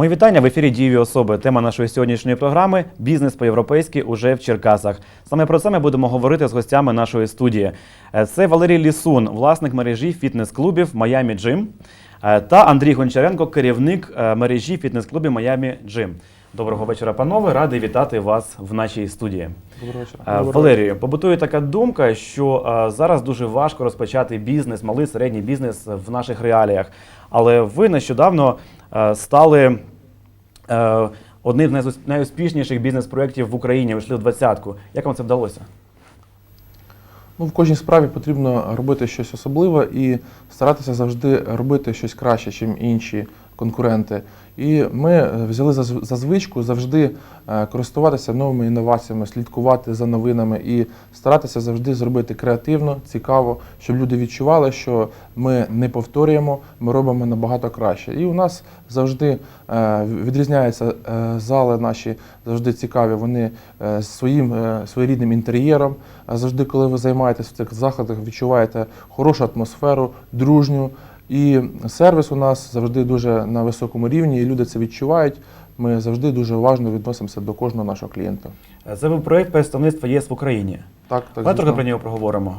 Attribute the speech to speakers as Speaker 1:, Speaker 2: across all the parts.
Speaker 1: Мої вітання в ефірі Дієві особи. Тема нашої сьогоднішньої програми бізнес по-європейськи уже в Черкасах. Саме про це ми будемо говорити з гостями нашої студії. Е, Це Валерій Лісун, власник мережі фітнес-клубів Miami Gym, е, та Андрій Гончаренко, керівник е, мережі фітнес-клубів Miami Gym. Доброго вечора, панове. Радий вітати вас в нашій студії.
Speaker 2: Доброго вечора.
Speaker 1: Валерію, побутує така думка, що зараз дуже важко розпочати бізнес, малий середній бізнес в наших реаліях. Але ви нещодавно стали е, одним з найуспішніших бізнес-проєктів в Україні. Вийшли в двадцятку. Як вам це вдалося?
Speaker 2: Ну, в кожній справі потрібно робити щось особливе і старатися завжди робити щось краще, ніж інші конкуренти. І ми е, взяли за, звичку завжди е, користуватися новими інноваціями, слідкувати за новинами і старатися завжди зробити креативно, цікаво, щоб люди відчували, що ми не повторюємо, ми робимо набагато краще. І у нас завжди е, відрізняються зали наші, завжди цікаві. Вони з своїм своєрідним інтер'єром. Завжди, коли ви займаєтесь в цих закладах, відчуваєте хорошу атмосферу, дружню. І сервіс у нас завжди дуже на високому рівні, і люди це відчувають. Ми завжди дуже уважно відносимося до кожного нашого клієнта.
Speaker 1: Е, Це був проєкт представництва ЄС в Україні.
Speaker 2: Так, так
Speaker 1: Давай трохи про нього проговоримо.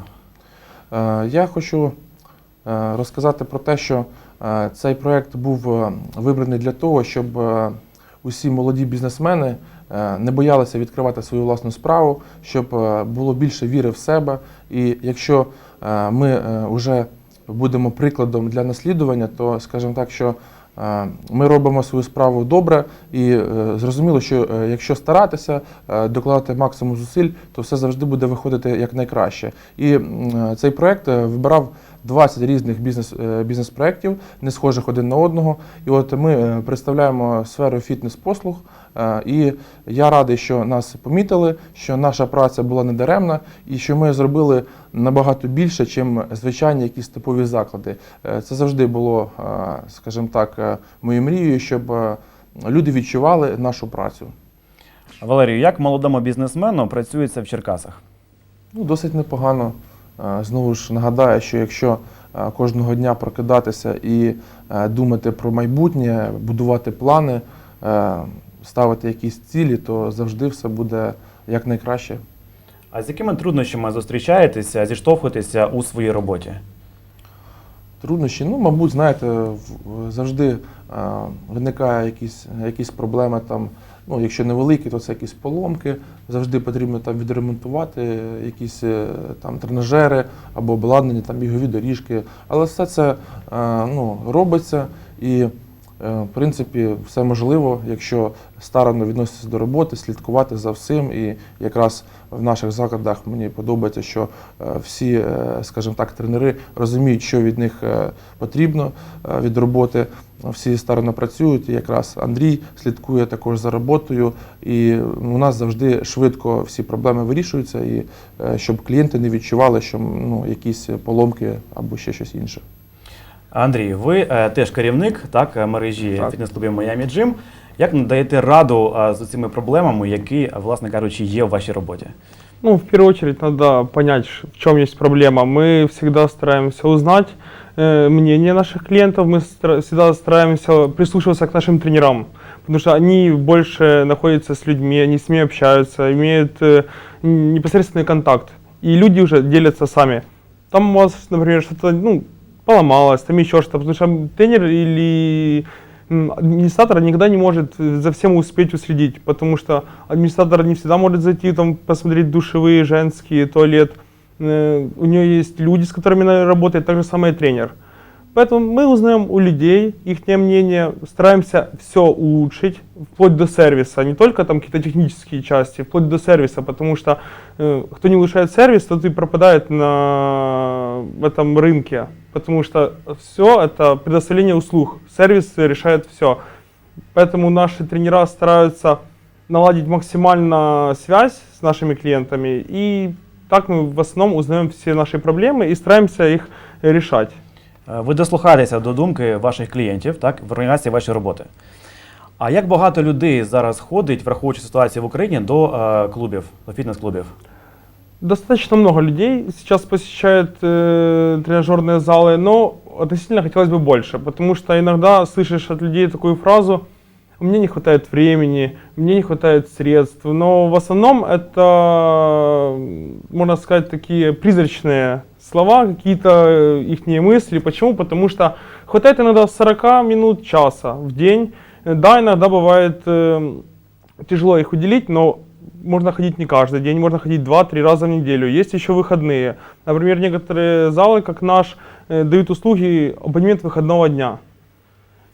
Speaker 2: Е, Я хочу е, розказати про те, що цей проект був вибраний для того, щоб усі молоді бізнесмени не боялися відкривати свою власну справу, щоб було більше віри в себе. І якщо ми вже будемо прикладом для наслідування, то скажімо так, що е, ми робимо свою справу добре і е, зрозуміло, що е, якщо старатися, докладати максимум зусиль, то все завжди буде виходити як найкраще. І цей проект вибирав 20 різних бізнес, бізнес-проєктів, не схожих один на одного. І от ми представляємо сферу фітнес-послуг. Е, І я радий, що нас помітили, що наша праця була недаремна і що ми зробили набагато більше, ніж звичайні якісь типові заклади. Е, Це завжди було, е, скажімо так, моєю мрією, щоб люди відчували нашу працю.
Speaker 1: Валерію, як молодому бізнесмену працюється в Черкасах?
Speaker 2: Ну, досить непогано. Знову ж нагадаю, що якщо кожного дня прокидатися і думати про майбутнє, будувати плани, ставити якісь цілі, то завжди все буде якнайкраще.
Speaker 1: А з якими труднощами зустрічаєтеся, зіштовхуєтеся у своїй роботі?
Speaker 2: Труднощі, ну, мабуть, знаєте, завжди е, виникає якісь, якісь проблеми там. Ну, якщо невеликі, то це якісь поломки. Завжди потрібно там відремонтувати якісь е, там тренажери або обладнання, там бігові доріжки. Але все це е, ну, робиться і, в принципі, все можливо, якщо старанно відноситися до роботи, слідкувати за всім. І якраз в наших закладах мені подобається, що е, всі, е, скажімо так, тренери розуміють, що від них е, потрібно е, від роботи. Всі старанно працюють. І якраз Андрій слідкує також за роботою, і у нас завжди швидко всі проблеми вирішуються, і е, щоб клієнти не відчували, що ну, якісь поломки або ще щось інше.
Speaker 1: Андрій, ви е, теж керівник так, е, мережі
Speaker 2: Так.
Speaker 1: фітнес-клубів Miami Gym. Як надаєте раду е, з цими проблемами, які, е, власне кажучи, є в вашій роботі?
Speaker 3: Ну, в первую очередь надо понять, ш- в чем есть проблема. Мы всегда стараемся узнать э, мнение наших клиентов, мы стра- всегда стараемся прислушиваться к нашим тренерам, потому что они больше находятся с людьми, они с ними общаются, имеют э, н- непосредственный контакт. И люди уже делятся сами. Там у вас, например, что-то ну, поломалось, там еще что-то, потому что тренер или администратор никогда не может за всем успеть уследить, потому что администратор не всегда может зайти там посмотреть душевые, женские, туалет. Э, У нее есть люди, с которыми она работает, так же самое тренер. Поэтому мы узнаем у людей их мнение, стараемся все улучшить, вплоть до сервиса, не только там какие-то технические части, вплоть до сервиса, потому что э, кто не улучшает сервис, тот и пропадает на этом рынке, потому что все это предоставление услуг, сервис решает все. Поэтому наши тренера стараются наладить максимально связь с нашими клиентами, и так мы в основном узнаем все наши проблемы и стараемся их решать.
Speaker 1: Е, Ви дослухаєтеся до думки ваших клієнтів так, в організації вашої роботи. А як багато людей зараз ходить, враховуючи ситуацію в Україні, до е, клубів, до фітнес-клубів?
Speaker 3: Достаточно много людей сейчас посещают э, тренажерные залы, но относительно хотелось бы больше, потому что иногда слышишь от людей такую фразу, у меня не хватает времени, мне не хватает средств. Но в основном это, м, можно сказать, такие призрачные слова, какие-то их мысли. Почему? Потому что хватает иногда 40 минут, часа в день. Э, Да, иногда бывает э, тяжело их уделить, но можно ходить не каждый день, можно ходить 2-3 раза в неделю. Есть еще выходные. Например, некоторые залы, как наш, э, дают услуги абонемент выходного дня.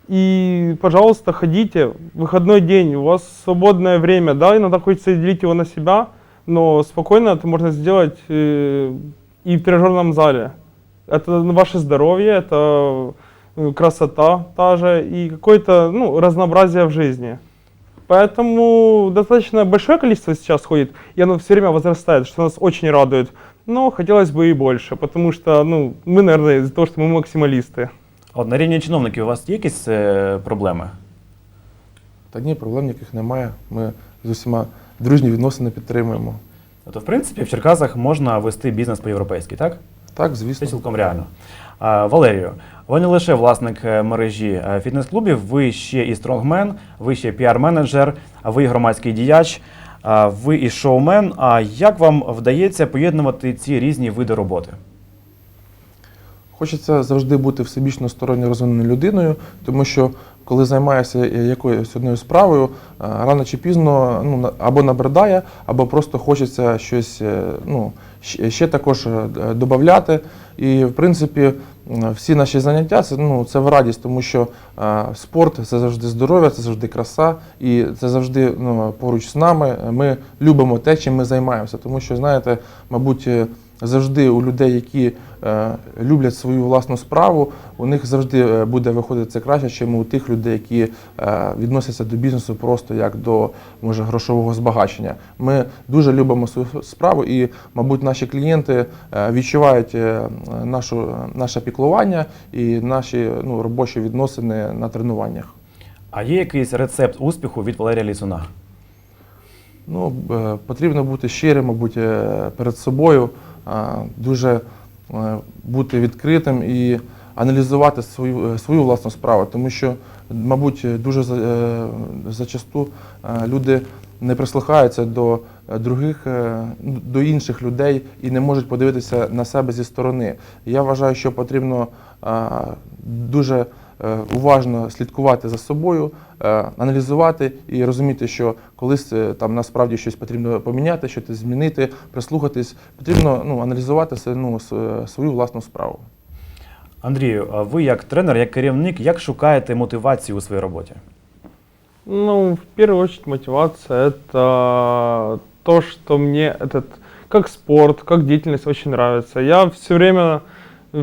Speaker 3: И, пожалуйста, ходите. Выходной день, у вас свободное время, да, иногда хочется делить его на себя, но спокойно это можно сделать э, и в тренажерном зале. Это ваше здоровье, это э, красота та же и какое-то ну, разнообразие в жизни. Поэтому достаточно большое количество сейчас ходит, и оно все время возрастает, что нас очень радует. Но хотелось бы и больше, потому что ну, мы, наверное, из-за того, что мы максималисты.
Speaker 1: А От на рівні чиновників у вас є якісь е, проблеми?
Speaker 2: Та ні, проблем ніяких немає. Ми з усіма дружні відносини підтримуємо.
Speaker 1: Тобто, в принципі, в Черкасах можна вести бізнес по-європейськи, так?
Speaker 2: Так,
Speaker 1: Це
Speaker 2: звісно.
Speaker 1: цілком реально. Валерію, ви не лише власник е, мережі е, фітнес-клубів, ви ще і стронгмен, ви ще піар-менеджер, ви і громадський діяч, ви і шоумен. А як вам вдається поєднувати ці різні види роботи?
Speaker 2: Хочеться завжди бути всебічно сторонньо розвиненою людиною, тому що коли займаєшся якоюсь одною справою, е, рано чи пізно ну, або набридає, або просто хочеться щось е, ну, ще також додати. І в принципі, всі наші заняття це, ну, це в радість, тому що е, спорт це завжди здоров'я, це завжди краса, і це завжди ну, поруч з нами. Ми любимо те, чим ми займаємося. Тому що, знаєте, мабуть, е, завжди у людей, які е, люблять свою власну справу, у них завжди е, буде виходити це краще, ніж у тих людей, які е, відносяться до бізнесу просто як до може грошового збагачення. Ми дуже любимо свою справу, і, мабуть, наші клієнти відчувають нашу, наше піклування і наші ну, робочі відносини на тренуваннях.
Speaker 1: А є якийсь рецепт успіху від Валерія Лісуна?
Speaker 2: Ну, потрібно бути щирим, мабуть, перед собою, дуже е, бути відкритим і аналізувати свою, е, свою власну справу, тому що, мабуть, дуже е, зачасту люди не прислухаються до других, до інших людей і не можуть подивитися на себе зі сторони. Я вважаю, що потрібно дуже уважно слідкувати за собою, е, аналізувати і розуміти, що колись е, там насправді щось потрібно поміняти, щось змінити, прислухатись. Потрібно ну, аналізувати ну, свою власну справу.
Speaker 1: Андрію, а ви як тренер, як керівник, як шукаєте мотивацію у своїй роботі?
Speaker 3: Ну, в первую очередь мотивация это то, что мне этот как спорт, как деятельность очень нравится. Я все время,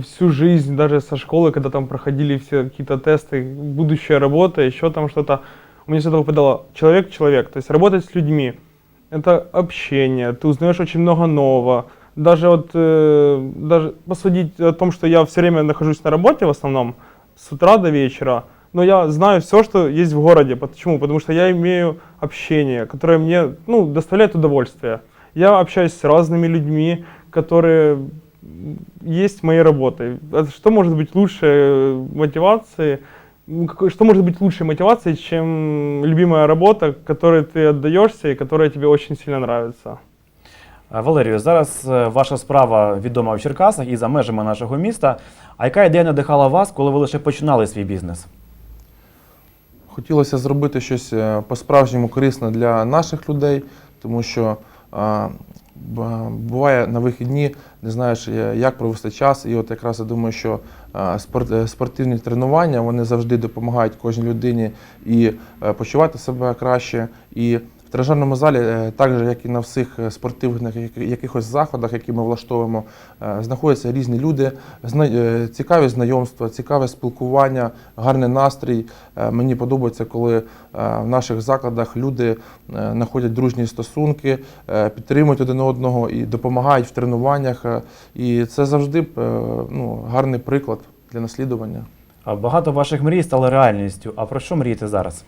Speaker 3: всю жизнь, даже со школы, когда там проходили все какие-то тесты, будущая работа, еще там что-то, у меня всегда выпадало человек-человек, то есть работать с людьми. Это общение, ты узнаешь очень много нового. Даже вот, э, даже посудить о том, что я все время нахожусь на работе в основном, с утра до вечера, но я знаю все, что есть в городе. Почему? Потому что я имею общение, которое мне ну, доставляет удовольствие. Я общаюсь с разными людьми, которые есть моей работой. А Что может быть лучше э, мотивации? Ну, какой- Что может быть лучшей мотивацией, чем любимая работа, которой ты отдаешься и которая тебе очень сильно нравится?
Speaker 1: А, Валерію, зараз е, ваша справа відома в Черкасах і за межами нашого міста. А яка ідея надихала вас, коли ви лише починали свій бізнес?
Speaker 2: Хотілося зробити щось е, по-справжньому корисне для наших людей, тому що а, б- буває на вихідні, не знаєш, е, як провести час. І от якраз я думаю, що спорт, е, спортивні тренування вони завжди допомагають кожній людині і е, почувати себе краще. І тренажерному залі, е, так же, як і на всіх е, спортивних якихось заходах, які ми влаштовуємо, е, знаходяться різні люди, цікаві знайомства, цікаве спілкування, гарний настрій. Мені подобається, коли в наших закладах люди знаходять дружні стосунки, підтримують один одного і допомагають в тренуваннях. І це завжди ну, гарний приклад для наслідування.
Speaker 1: Багато ваших мрій стали реальністю. А про що мрієте зараз?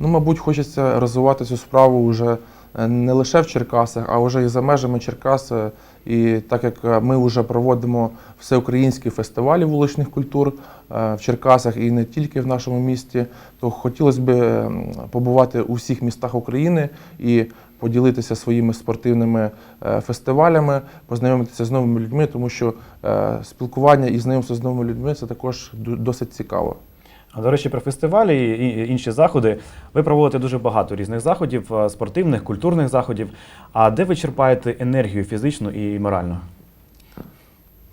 Speaker 2: Ну, мабуть, хочеться розвивати цю справу вже е, не лише в Черкасах, а вже і за межами Черкас, е, І так як е, ми вже проводимо всеукраїнські фестивалі вуличних культур е, в Черкасах і не тільки в нашому місті, то хотілося б побувати у всіх містах України і поділитися своїми спортивними фестивалями, познайомитися з новими людьми, тому що спілкування і знайомство з новими людьми це також досить цікаво.
Speaker 1: До речі, про фестивалі і інші заходи. Ви проводите дуже багато різних заходів, е, спортивних, культурних заходів. А де ви черпаєте енергію фізичну і моральну?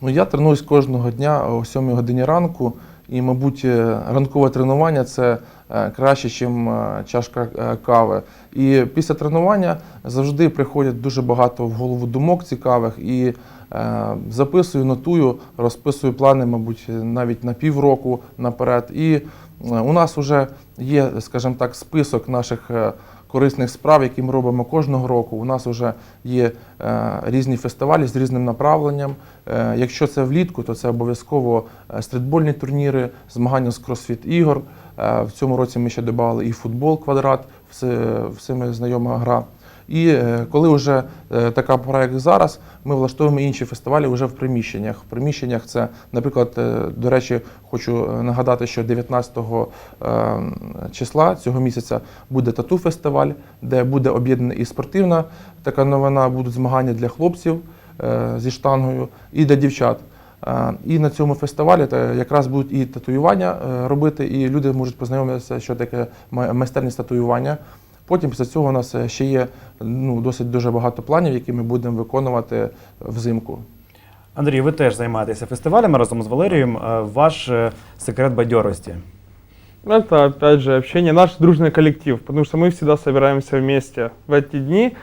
Speaker 2: Ну, я тренуюсь кожного дня о 7 годині ранку, і, мабуть, е, ранкове тренування це е, краще, ніж чашка кави. І після тренування завжди приходять дуже багато в голову думок цікавих і записую, нотую, розписую плани, мабуть, навіть на півроку наперед. І е, у нас вже є, скажімо так, список наших. е, корисних справ, які ми робимо кожного року. У нас вже є е, різні фестивалі з різним направленням. Е, якщо це влітку, то це обов'язково е, стрітбольні турніри, змагання з кросфіт ігор. Е, в цьому році ми ще додали і футбол квадрат, всіми знайома гра. І е, коли вже е, така як зараз, ми влаштовуємо інші фестивалі вже в приміщеннях. В приміщеннях це, наприклад, е, до речі, хочу нагадати, що 19 е, числа цього місяця буде тату-фестиваль, де буде об'єднана і спортивна така новина, будуть змагання для хлопців зі штангою і для дівчат. І на цьому фестивалі якраз будуть і татуювання робити, і люди можуть познайомитися, що таке май- майстерність татуювання. Потім після цього у нас е, ще є ну, досить дуже багато планів, які ми будемо виконувати взимку.
Speaker 1: Андрій, ви теж займаєтеся фестивалями разом з Валерієм. Е, Ваш е, секрет бадьорості.
Speaker 3: Это, опять же, общение, наш дружный коллектив, потому что мы всегда собираемся вместе. В эти дни,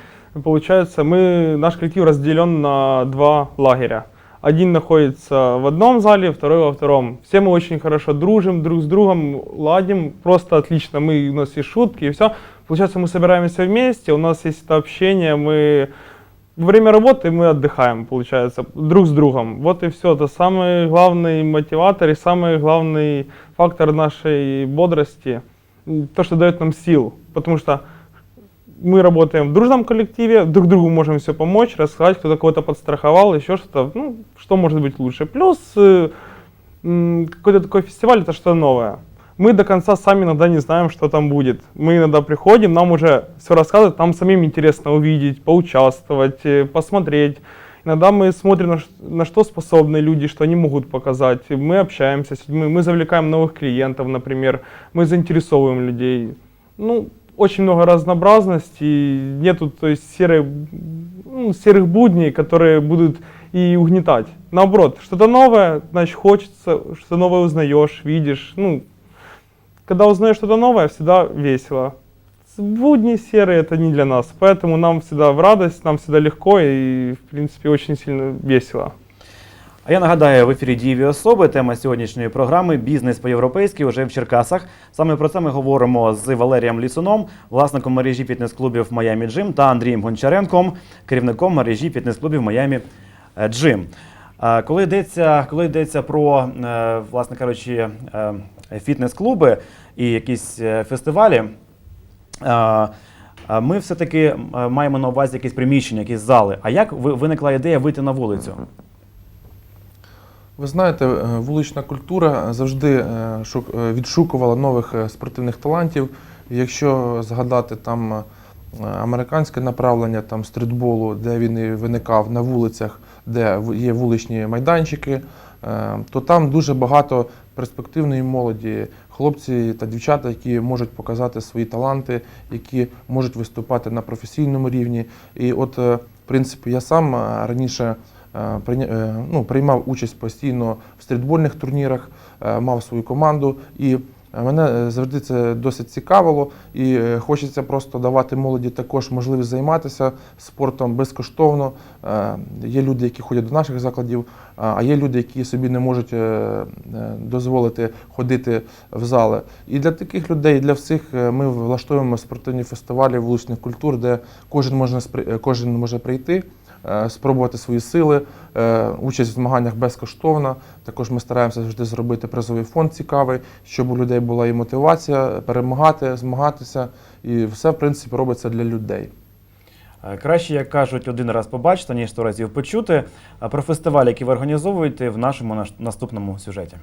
Speaker 3: получается, мы, наш коллектив разделен на два лагеря. Один находится в одном зале, второй во втором. Все мы очень хорошо дружим друг с другом, ладим, просто отлично. Мы, у нас есть шутки и все. Получается, мы собираемся вместе, у нас есть это общение, мы во время работы мы отдыхаем, получается, друг с другом. Вот и все. Это самый главный мотиватор и самый главный фактор нашей бодрости, то, что дает нам сил. Потому что мы работаем в дружном коллективе, друг другу можем все помочь, рассказать, кто-то кого-то подстраховал, еще что-то. Ну, что может быть лучше. Плюс э, какой-то такой фестиваль это что-то новое. Мы до конца сами иногда не знаем, что там будет. Мы иногда приходим, нам уже все рассказывают, нам самим интересно увидеть, поучаствовать, э, посмотреть. Иногда мы смотрим, на, что способны люди, что они могут показать. Мы общаемся с людьми, мы завлекаем новых клиентов, например, мы заинтересовываем людей. Ну, очень много разнообразности, нету то есть серой, ну, серых будней, которые будут и угнетать. Наоборот, что-то новое, значит, хочется, что-то новое узнаешь, видишь. Ну, когда узнаешь что-то новое, всегда весело. С- Будни серые это не для нас, поэтому нам всегда в радость, нам всегда легко и, в принципе, очень сильно весело.
Speaker 1: А я нагадаю, в ефірі дієві особи. Тема сьогоднішньої програми Бізнес по-європейськи уже в Черкасах. Саме про це ми говоримо з Валерієм Лісуном, власником мережі фітнес-клубів Майами Джим та Андрієм Гончаренком, керівником мережі фітнес-клубів Майами е, Джим. Е, Коли йдеться, коли йдеться про, е, власне кажучи, е, фітнес-клуби і якісь е, фестивалі, е, ми все-таки е, маємо на увазі якісь приміщення, якісь зали. А як виникла ідея вийти на вулицю?
Speaker 2: Ви знаєте, вулична культура завжди шук- відшукувала нових спортивних талантів. Якщо згадати там американське направлення там стрітболу, де він і виникав на вулицях, де є вуличні майданчики, то там дуже багато перспективної молоді, хлопці та дівчата, які можуть показати свої таланти, які можуть виступати на професійному рівні. І от, е, в принципі, я сам е, раніше е, ну, приймав участь постійно в стрітбольних турнірах, мав свою команду. І мене е, завжди це досить цікавило, і е, хочеться просто давати молоді також можливість займатися спортом безкоштовно. Е, Є люди, які ходять до наших закладів, а є люди, які собі не можуть дозволити ходити в зали. І для таких людей, і для всіх ми влаштовуємо спортивні фестивалі вуличних культур, де кожен може кожен може прийти. Е, Спробувати свої сили, е, участь в змаганнях безкоштовна. Також ми стараємося завжди зробити призовий фонд цікавий, щоб у людей була і мотивація перемагати, змагатися. І все, в принципі, робиться для людей.
Speaker 4: Е, Краще, як кажуть, один раз побачити, ніж сто разів почути. Про фестиваль, який ви організовуєте в нашому наш- наступному сюжеті.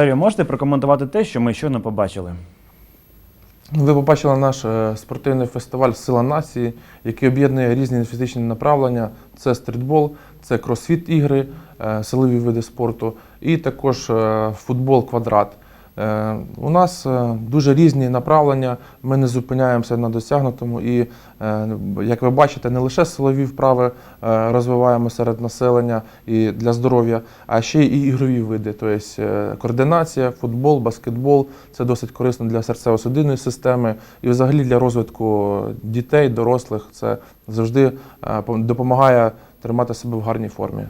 Speaker 4: Валерію, можете прокоментувати те, що ми щойно побачили?
Speaker 2: Ви побачили наш е, спортивний фестиваль Сила нації, який об'єднує різні фізичні направлення. Це стрітбол, це кросфіт ігри, е, силові види спорту, і також е, футбол квадрат. Е, У нас е, дуже різні направлення. Ми не зупиняємося на досягнутому. І, е, як ви бачите, не лише силові вправи розвиваємо серед населення і для здоров'я, а ще і ігрові види. Тобто координація, футбол, баскетбол це досить корисно для серцево-судинної системи і взагалі для розвитку дітей, дорослих. Це завжди допомагає тримати себе в гарній формі.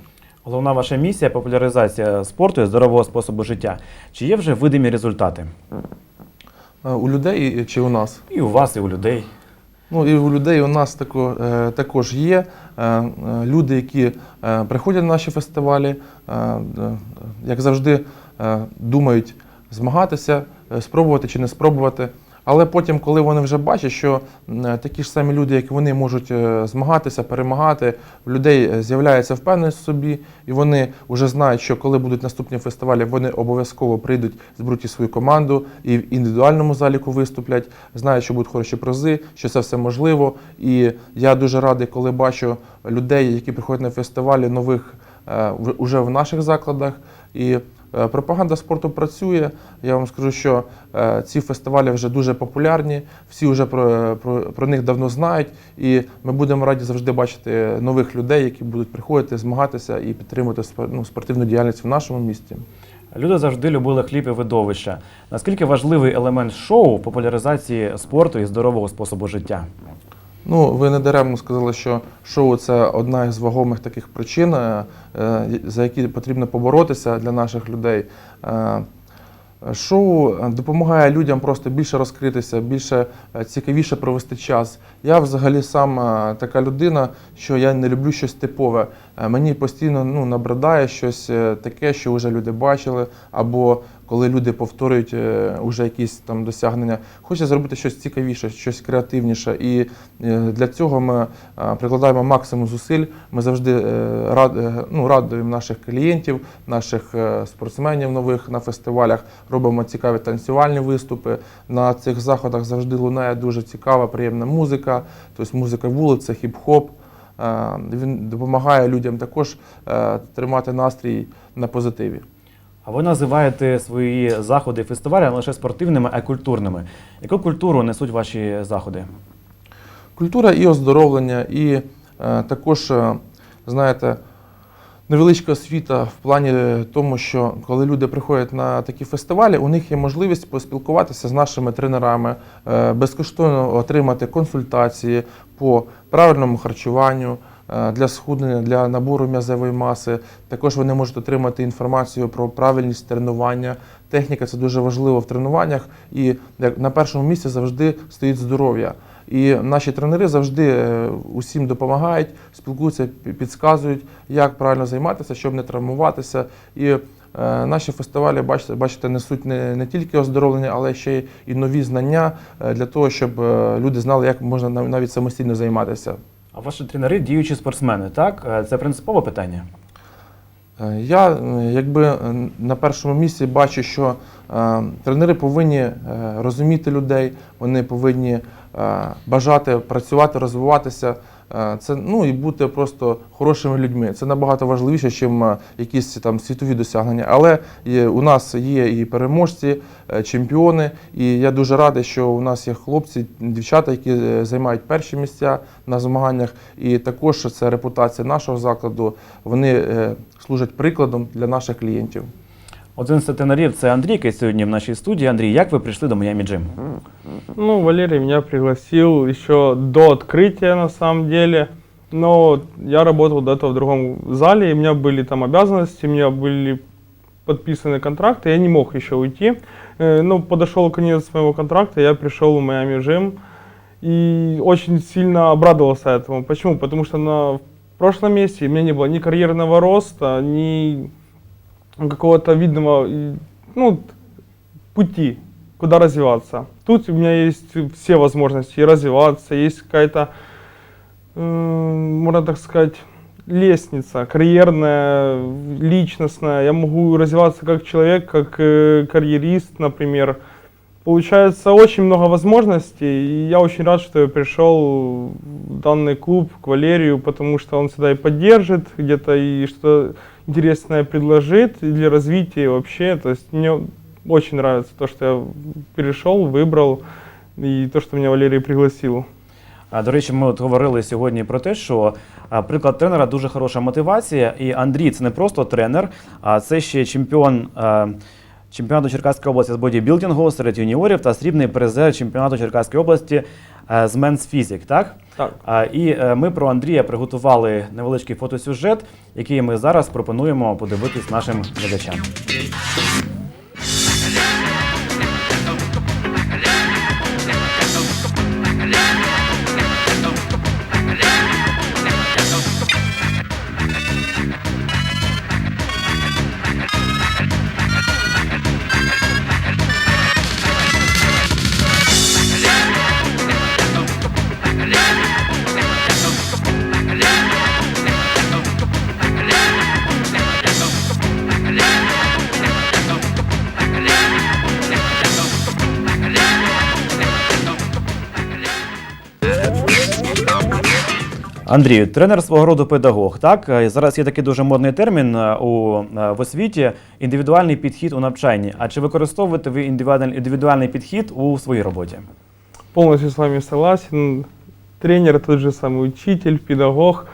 Speaker 4: Головна ваша місія популяризація спорту і здорового способу життя. Чи є вже видимі результати?
Speaker 2: Е, У людей чи у нас?
Speaker 4: І у вас, і у людей.
Speaker 2: Ну і у людей у нас тако, е, також є е, люди, які приходять на наші фестивалі, як завжди, думають змагатися, спробувати чи не спробувати. Але потім, коли вони вже бачать, що такі ж самі люди, як вони, можуть е, змагатися, перемагати, в людей е, з'являється впевненість в собі, і вони вже знають, що коли будуть наступні фестивалі, вони обов'язково прийдуть, зберуть свою команду і в індивідуальному заліку виступлять, знають, що будуть хороші призи, що це все можливо. І я дуже радий, коли бачу людей, які приходять на фестивалі нових е, уже в наших закладах. І е, пропаганда спорту працює. Я вам скажу, що е, ці фестивалі вже дуже популярні, всі вже про, про, про них давно знають, і ми будемо раді завжди бачити нових людей, які будуть приходити, змагатися і підтримувати ну, спортивну діяльність в нашому місті.
Speaker 4: Люди завжди любили хліб і видовища. Наскільки важливий елемент шоу популяризації спорту і здорового способу життя?
Speaker 2: Ну, ви недаремно сказали, що шоу це одна із вагомих таких причин, е, е, за які потрібно поборотися для наших людей. Е, Шоу допомагає людям просто більше розкритися, більше цікавіше провести час. Я взагалі сам така людина, що я не люблю щось типове. Мені постійно ну, набридає щось таке, що вже люди бачили, або коли люди повторюють е, уже якісь там досягнення. Хочеться зробити щось цікавіше, щось креативніше. І е, для цього ми е, прикладаємо максимум зусиль. Ми завжди ну, радуємо наших клієнтів, наших спортсменів нових на фестивалях, робимо цікаві танцювальні виступи. На цих заходах завжди лунає дуже цікава, приємна музика, тобто музика вулиця, хіп-хоп. Він допомагає людям також тримати настрій на позитиві.
Speaker 1: А ви називаєте свої заходи фестивалю не лише спортивними, а й культурними. Яку культуру несуть ваші заходи?
Speaker 2: Культура і оздоровлення, і е, також, е, знаєте, невеличка освіта в плані тому, що коли люди приходять на такі фестивалі, у них є можливість поспілкуватися з нашими тренерами, е, безкоштовно отримати консультації по правильному харчуванню. Е, Для схуднення, для набору м'язової маси. Також вони можуть отримати інформацію про правильність тренування. Техніка це дуже важливо в тренуваннях, і на першому місці завжди стоїть здоров'я. І наші тренери завжди е, усім допомагають, спілкуються, пі- підказують, як правильно займатися, щоб не травмуватися. І е, наші фестивалі, бачите, бачите, несуть не, не тільки оздоровлення, але ще й нові знання для того, щоб люди знали, як можна нав- навіть самостійно займатися.
Speaker 1: А ваші тренери діючі спортсмени, так? Е, Це принципове питання.
Speaker 2: Е, Я е, якби на першому місці бачу, що тренери повинні розуміти людей, вони повинні бажати працювати, розвиватися. Е, Це ну і бути просто хорошими людьми. Це набагато важливіше, ніж якісь там світові досягнення. Але у нас є і переможці, е, чемпіони. І я дуже радий, що у нас є хлопці, дівчата, які е, займають перші місця на змаганнях. І також це репутація нашого закладу. Вони е, служать прикладом для наших клієнтів.
Speaker 1: Один з тренерів це Андрій, який сьогодні в нашій студії. Андрій, як ви прийшли до Miami Gym?
Speaker 3: Ну, Валерий меня пригласил еще до открытия, на самом деле. Но я работал до этого в другом зале, и у меня были там обязанности, у меня были подписаны контракты, я не мог еще уйти. Э, Ну, подошел конец моего контракта, я пришел в Miami Gym и очень сильно обрадовался этому. Почему? Потому что на в прошлом месте у меня не было ни карьерного роста, ни какого-то видного ну, пути, куда развиваться. Тут у меня есть все возможности развиваться, есть какая-то, э, можно так сказать, лестница карьерная, личностная. Я могу развиваться как человек, как э, карьерист, например. Получается очень много возможностей, и я очень рад, что я пришел в данный клуб к Валерию, потому что он всегда и поддержит где-то, и что интересное предложит для развития вообще. То есть мне очень нравится то, что я перешел, выбрал, и то, что меня Валерий пригласил.
Speaker 1: А, До речі, ми от говорили сьогодні про те, що приклад тренера дуже хороша мотивація. І Андрій це не просто тренер, а це ще чемпіон чемпіонату Черкаської області з бодібілдингу серед юніорів та срібний призер чемпіонату Черкаської області з Men's Physique, так?
Speaker 3: Так.
Speaker 1: І е, ми про Андрія приготували невеличкий фотосюжет, який ми зараз пропонуємо подивитись нашим глядачам. Андрію, тренер свого роду педагог. Так Е, зараз є такий дуже модний термін е, у е, в освіті індивідуальний підхід у навчанні. А чи використовуєте ви індивідуальний, індивідуальний підхід у своїй роботі?
Speaker 3: Полностью с вами согласен. Тренер, тот же самый учитель, педагог.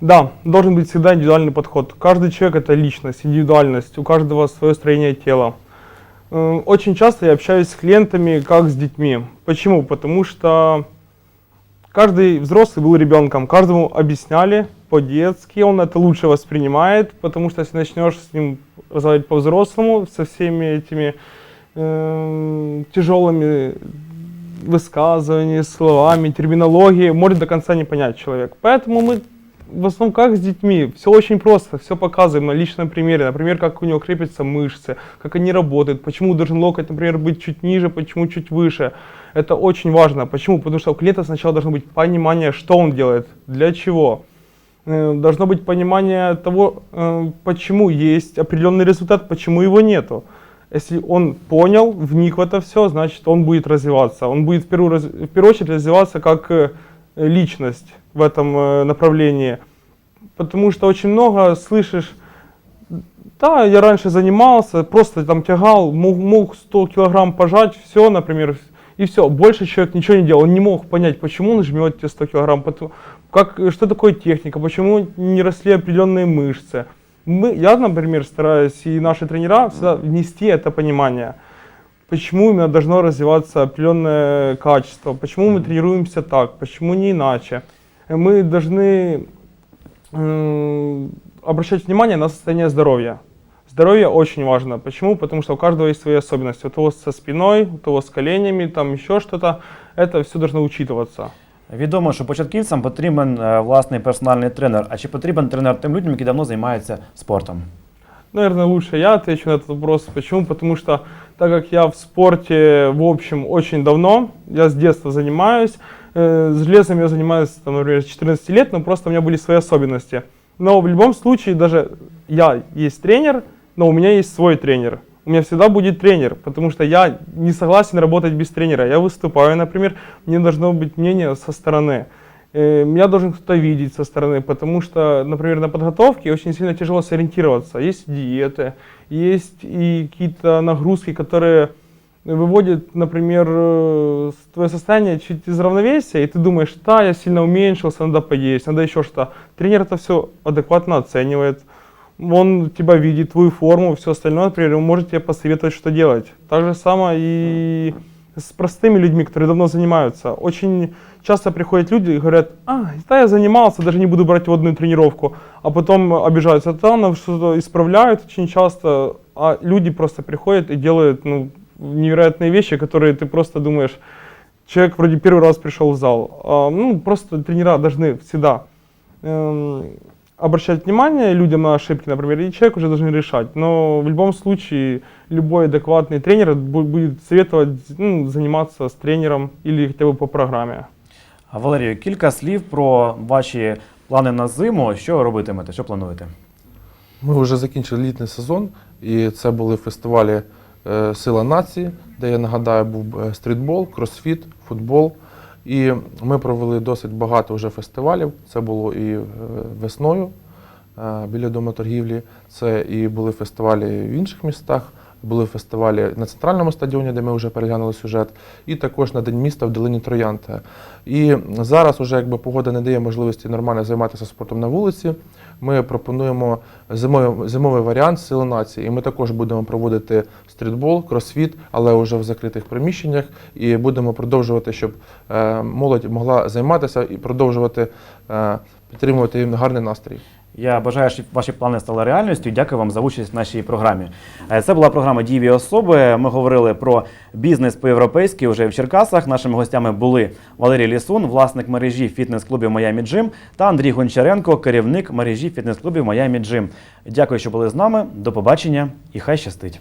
Speaker 3: Да, должен быть всегда индивидуальный подход. Каждый человек это личность, индивидуальность, у каждого свое строение тела. Э, Очень часто я общаюсь с клиентами как с детьми. Почему? Потому что каждый взрослый был ребенком, каждому объясняли по-детски, он это лучше воспринимает, потому что если начнешь с ним разговаривать по-взрослому, со всеми этими э, тяжелыми высказываниями, словами, терминологией, может до конца не понять человек. Поэтому мы в основном как с детьми, все очень просто, все показываем на личном примере, например, как у него крепятся мышцы, как они работают, почему должен локоть, например, быть чуть ниже, почему чуть выше. Это очень важно. Почему? Потому что у клиента сначала должно быть понимание, что он делает, для чего. Э, Должно быть понимание того, э, почему есть определенный результат, почему его нету. Если он понял, вник в это все, значит он будет развиваться. Он будет в первую, в первую очередь развиваться как э, личность в этом э, направлении. Потому что очень много слышишь, да, я раньше занимался, просто там тягал, мог, мог 100 килограмм пожать, все, например, и все. Больше человек ничего не делал. Он не мог понять, почему он жмет те 100 килограмм, потом- как, что такое техника, почему не росли определенные мышцы. Мы, я, например, стараюсь, и наши тренера всегда внести это понимание. Почему именно должно развиваться определенное качество, почему мы тренируемся так, почему не иначе. Мы должны м, обращать внимание на состояние здоровья. Здоровье очень важно. Почему? Потому что у каждого есть свои особенности. У того со спиной, у того с коленями, там еще что-то. Это все должно учитываться.
Speaker 1: Відомо, що початківцям потрібен е, власний персональний тренер. А чи потрібен тренер тим людям, які давно займаються спортом?
Speaker 3: Наверное, лучше я отвечу на этот вопрос. Почему? Потому что так как я в спорте, в общем, очень давно, я с детства занимаюсь, э, с железом я занимаюсь, там, например, с 14 лет, но просто у меня были свои особенности. Но в любом случае, даже я есть тренер, но у меня есть свой тренер. У меня всегда будет тренер, потому что я не согласен работать без тренера. Я выступаю, например, мне должно быть мнение со стороны. Э, Меня должен кто-то видеть со стороны, потому что, например, на подготовке очень сильно тяжело сориентироваться. Есть диеты, есть и какие-то нагрузки, которые выводят, например, э, твое состояние чуть из равновесия, и ты думаешь, да, я сильно уменьшился, надо поесть, надо еще что-то. Тренер это все адекватно оценивает, он тебя видит, твою форму, все остальное, например, он может тебе посоветовать, что делать. Так же самое и с простыми людьми, которые давно занимаются. Очень часто приходят люди и говорят, а, да, я занимался, даже не буду брать водную тренировку, а потом обижаются, да, нам что-то исправляют очень часто, а люди просто приходят и делают ну, невероятные вещи, которые ты просто думаешь, человек вроде первый раз пришел в зал. А, ну, просто тренера должны всегда эм, обращать внимание людям на ошибки, например, и человек уже должен решать. Но в любом случае любой адекватный тренер бу- будет советовать ну, заниматься с тренером или хотя бы по программе.
Speaker 1: А, Валерію, кілька слів про ваші плани на зиму. Що робитимете? Що плануєте?
Speaker 2: Ми вже закінчили літній сезон, і це були фестивалі е, Сила нації, де я нагадаю, був е, стрітбол, кросфіт, футбол. І ми провели досить багато вже фестивалів. Це було і е, весною е, біля дома торгівлі, це і були фестивалі в інших містах. Були фестивалі на центральному стадіоні, де ми вже переглянули сюжет, і також на День міста в долині Троянта. І зараз, уже якби погода не дає можливості нормально займатися спортом на вулиці. Ми пропонуємо зимовий, зимовий варіант сили нації. І ми також будемо проводити стрітбол, кросфіт, але вже в закритих приміщеннях. І будемо продовжувати, щоб е, молодь могла займатися і продовжувати е, підтримувати їм гарний настрій.
Speaker 1: Я бажаю, щоб ваші плани стали реальністю. Дякую вам за участь в нашій програмі. Е, це була програма Дієві особи. Ми говорили про бізнес по-європейськи вже в Черкасах. Нашими гостями були Валерій Лісун, власник мережі фітнес-клубів Майамі Джим та Андрій Гончаренко, керівник мережі фітнес-клубів Майамі Джим. Дякую, що були з нами. До побачення і хай щастить.